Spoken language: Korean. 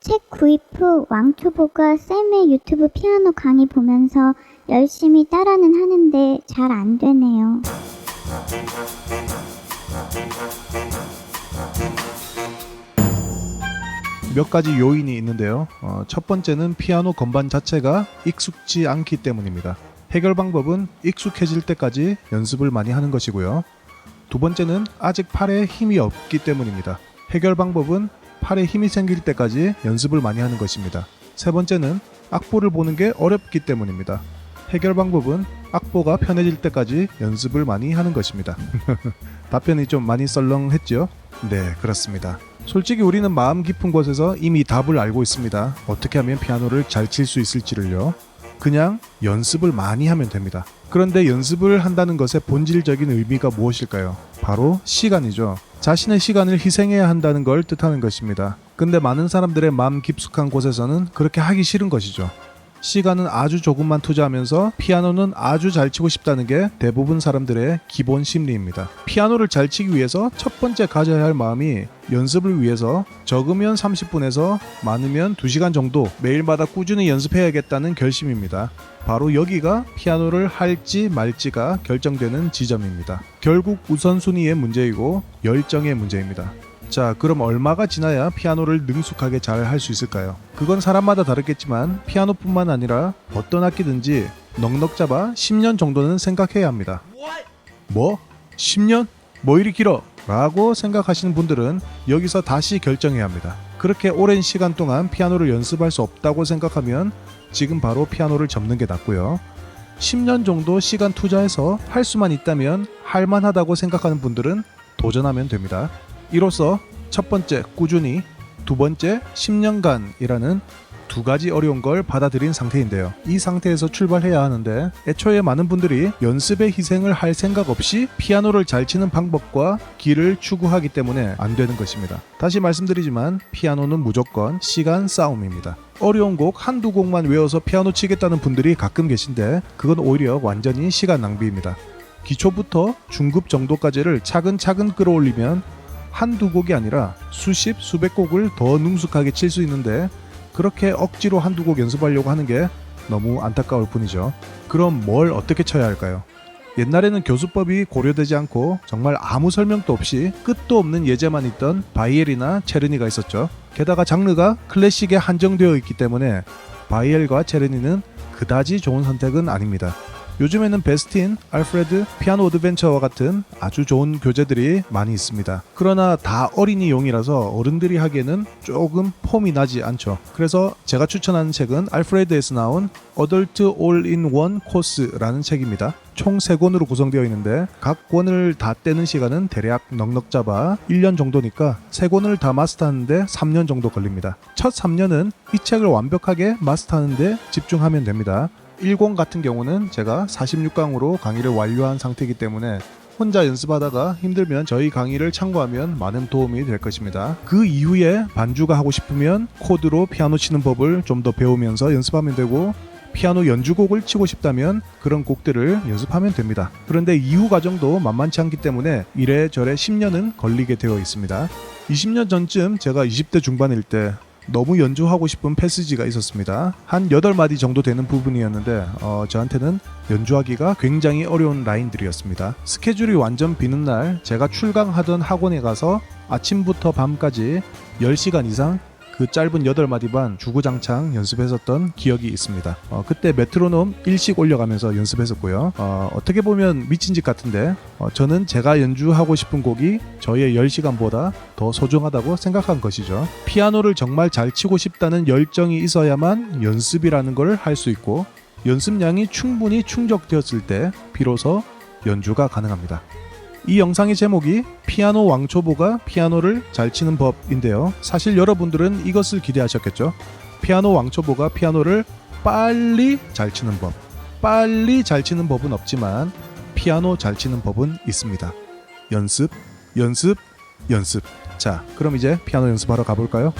책 구입 후 왕초보가 쌤의 유튜브 피아노 강의 보면서 열심히 따라는 하는데 잘 안 되네요. 몇 가지 요인이 있는데요. 어, 첫 번째는 피아노 건반 자체가 익숙지 않기 때문입니다. 해결 방법은 익숙해질 때까지 연습을 많이 하는 것이고요. 두 번째는 아직 팔에 힘이 없기 때문입니다. 해결 방법은 팔에 힘이 생길 때까지 연습을 많이 하는 것입니다. 세 번째는 악보를 보는 게 어렵기 때문입니다. 해결 방법은 악보가 편해질 때까지 연습을 많이 하는 것입니다. 답변이 좀 많이 썰렁했죠? 네, 그렇습니다. 솔직히 우리는 마음 깊은 곳에서 이미 답을 알고 있습니다. 어떻게 하면 피아노를 잘 칠 수 있을지를요. 그냥 연습을 많이 하면 됩니다. 그런데 연습을 한다는 것의 본질적인 의미가 무엇일까요? 바로 시간이죠. 자신의 시간을 희생해야 한다는 걸 뜻하는 것입니다. 근데 많은 사람들의 마음 깊숙한 곳에서는 그렇게 하기 싫은 것이죠. 시간은 아주 조금만 투자하면서 피아노는 아주 잘 치고 싶다는 게 대부분 사람들의 기본 심리입니다. 피아노를 잘 치기 위해서 첫 번째 가져야 할 마음이 연습을 위해서 적으면 30분에서 많으면 2시간 정도 매일마다 꾸준히 연습해야겠다는 결심입니다. 바로 여기가 피아노를 할지 말지가 결정되는 지점입니다. 결국 우선순위의 문제이고 열정의 문제입니다. 자, 그럼 얼마가 지나야 피아노를 능숙하게 잘 할 수 있을까요? 그건 사람마다 다르겠지만 피아노뿐만 아니라 어떤 악기든지 넉넉 잡아 10년 정도는 생각해야 합니다. 뭐? 10년? 뭐 이리 길어? 라고 생각하시는 분들은 여기서 다시 결정해야 합니다. 그렇게 오랜 시간 동안 피아노를 연습할 수 없다고 생각하면 지금 바로 피아노를 접는 게 낫고요. 10년 정도 시간 투자해서 할 수만 있다면 할만하다고 생각하는 분들은 도전하면 됩니다. 이로써 첫 번째 꾸준히, 두 번째 10년간이라는 두 가지 어려운 걸 받아들인 상태인데요. 이 상태에서 출발해야 하는데 애초에 많은 분들이 연습에 희생을 할 생각 없이 피아노를 잘 치는 방법과 길을 추구하기 때문에 안 되는 것입니다. 다시 말씀드리지만 피아노는 무조건 시간 싸움입니다. 어려운 곡 한두 곡만 외워서 피아노 치겠다는 분들이 가끔 계신데 그건 오히려 완전히 시간 낭비입니다. 기초부터 중급 정도까지를 차근차근 끌어올리면 한두 곡이 아니라 수십, 수백 곡을 더 능숙하게 칠 수 있는데 그렇게 억지로 한두 곡 연습하려고 하는 게 너무 안타까울 뿐이죠. 그럼 뭘 어떻게 쳐야 할까요? 옛날에는 교수법이 고려되지 않고 정말 아무 설명도 없이 끝도 없는 예제만 있던 바이엘이나 체르니가 있었죠. 게다가 장르가 클래식에 한정되어 있기 때문에 바이엘과 체르니는 그다지 좋은 선택은 아닙니다. 요즘에는 베스틴, 알프레드, 피아노 어드벤처와 같은 아주 좋은 교재들이 많이 있습니다. 그러나 다 어린이용이라서 어른들이 하기에는 조금 폼이 나지 않죠. 그래서 제가 추천하는 책은 알프레드에서 나온 어덜트 올인 원 코스라는 책입니다. 총 3권으로 구성되어 있는데 각 권을 다 떼는 시간은 대략 넉넉 잡아 1년 정도니까 3권을 다 마스터하는데 3년 정도 걸립니다. 첫 3년은 이 책을 완벽하게 마스터하는데 집중하면 됩니다. 10 같은 경우는 제가 46강으로 강의를 완료한 상태이기 때문에 혼자 연습하다가 힘들면 저희 강의를 참고하면 많은 도움이 될 것입니다. 그 이후에 반주가 하고 싶으면 코드로 피아노 치는 법을 좀 더 배우면서 연습하면 되고 피아노 연주곡을 치고 싶다면 그런 곡들을 연습하면 됩니다. 그런데 이후 과정도 만만치 않기 때문에 이래저래 10년은 걸리게 되어 있습니다. 20년 전쯤 제가 20대 중반일 때 너무 연주하고 싶은 패스지가 있었습니다. 한 8마디 정도 되는 부분이었는데 어, 저한테는 연주하기가 굉장히 어려운 라인들이었습니다. 스케줄이 완전 비는 날 제가 출강하던 학원에 가서 아침부터 밤까지 10시간 이상 그 짧은 8마디 반 주구장창 연습했었던 기억이 있습니다. 어, 그때 메트로놈 일씩 올려가면서 연습했었고요. 어, 어떻게 보면 미친 짓 같은데 어, 저는 제가 연주하고 싶은 곡이 저의 10시간보다 더 소중하다고 생각한 것이죠. 피아노를 정말 잘 치고 싶다는 열정이 있어야만 연습이라는 걸 할 수 있고 연습량이 충분히 충족되었을 때 비로소 연주가 가능합니다. 이 영상의 제목이 피아노 왕초보가 피아노를 잘 치는 법인데요. 사실 여러분들은 이것을 기대하셨겠죠. 피아노 왕초보가 피아노를 빨리 잘 치는 법. 빨리 잘 치는 법은 없지만 피아노 잘 치는 법은 있습니다. 연습, 연습, 연습. 자, 그럼 이제 피아노 연습하러 가볼까요?